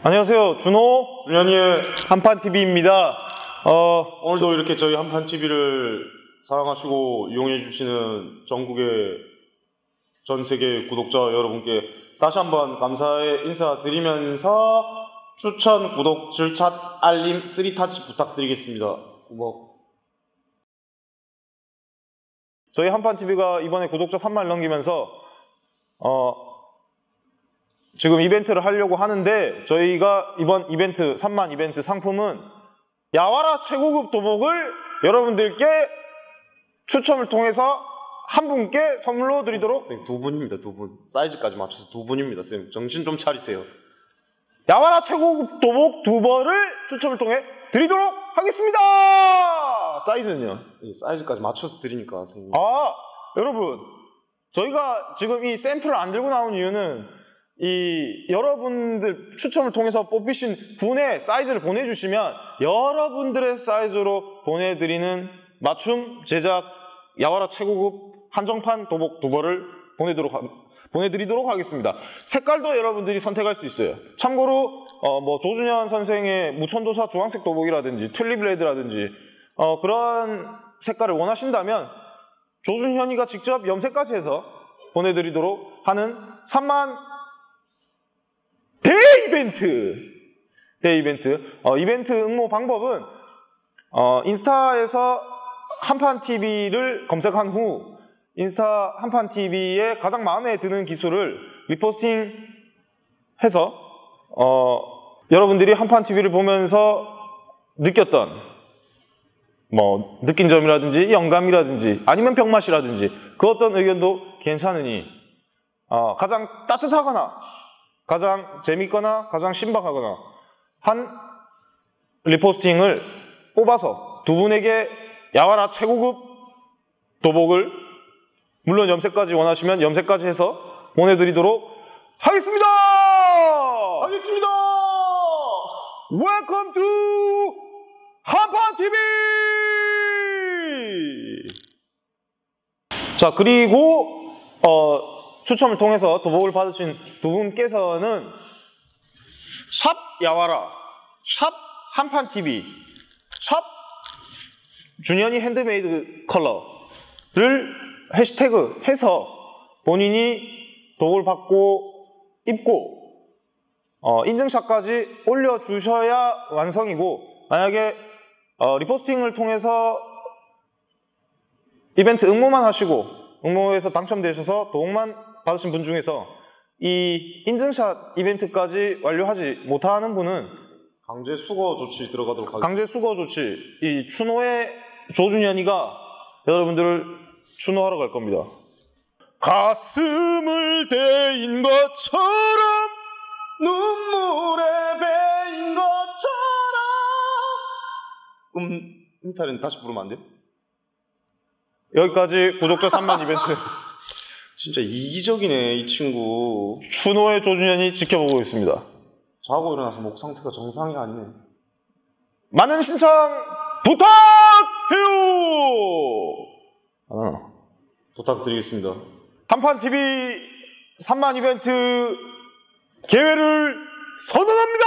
안녕하세요. 준호 준현이의 한판TV입니다. 어, 오늘도 이렇게 저희 한판 TV를 사랑하시고 이용해 주시는 전국의 전 세계 구독자 여러분께 다시 한번 감사의 인사드리면서 추천, 구독, 질차, 알림, 쓰리타치 부탁드리겠습니다. 뭐 저희 한판TV가 이번에 구독자 3만 넘기면서 어, 지금 이벤트를 하려고 하는데 저희가 이번 이벤트 3만 이벤트 상품은 야와라 최고급 도복을 여러분들께 추첨을 통해서 한 분께 선물로 드리도록 선생님 두 분입니다, 두 분. 사이즈까지 맞춰서 두 분입니다, 선생님. 정신 좀 차리세요. 야와라 최고급 도복 두 벌을 추첨을 통해 드리도록 하겠습니다. 사이즈는요? 이 사이즈까지 맞춰서 드리니까 선생님. 아, 여러분. 저희가 지금 이 샘플을 안 들고 나온 이유는 이 여러분들 추첨을 통해서 뽑히신 분의 사이즈를 보내주시면 여러분들의 사이즈로 보내드리는 맞춤 제작 야와라 최고급 한정판 도복 두 벌을 보내도록 하- 보내드리도록 하겠습니다. 색깔도 여러분들이 선택할 수 있어요. 참고로 어, 뭐 조준현 선생의 무천도사 주황색 도복이라든지 튤립 레드라든지 어, 그런 색깔을 원하신다면 조준현이가 직접 염색까지 해서 보내드리도록 하는 3만 대 이벤트! 대이벤트. 어, 이벤트 응모 방법은 어, 인스타에서 한판TV를 검색한 후 인스타 한판TV의 가장 마음에 드는 기술을 리포스팅 해서 어, 여러분들이 한판TV를 보면서 느꼈던 뭐 느낀 점이라든지 영감이라든지 아니면 병맛이라든지 그 어떤 의견도 괜찮으니 어, 가장 따뜻하거나 가장 재밌거나 가장 신박하거나 한 리포스팅을 뽑아서 두 분에게 야와라 최고급 도복을 물론 염색까지 원하시면 염색까지 해서 보내드리도록 하겠습니다. 하겠습니다! Welcome to 한판 TV. 자 그리고 어, 추첨을 통해서 도복을 받으신 두 분께서는 샵 야와라, 샵 한판 TV, 샵 준현이 핸드메이드 컬러를 해시태그 해서 본인이 도복을 받고 입고 어, 인증샷까지 올려주셔야 완성이고 만약에 어, 리포스팅을 통해서 이벤트 응모만 하시고 응모에서 당첨되셔서 도움만 받으신 분 중에서 이 인증샷 이벤트까지 완료하지 못하는 분은 강제 수거 조치 들어가도록 하겠습니다. 강제 수거 조치 이 추노의 조준현이가 여러분들을 추노하러 갈 겁니다. 가슴을 대인 것처럼 눈물에 베인 것처럼 음, 음탈은 다시 부르면 안 돼요? 여기까지 구독자 3만 이벤트 진짜 이기적이네 이 친구 추노의 조준현이 지켜보고 있습니다. 자고 일어나서 목 상태가 정상이 아니네 많은 신청 부탁해요. 어. 부탁드리겠습니다 한판 TV 3만 이벤트 개회를 선언합니다.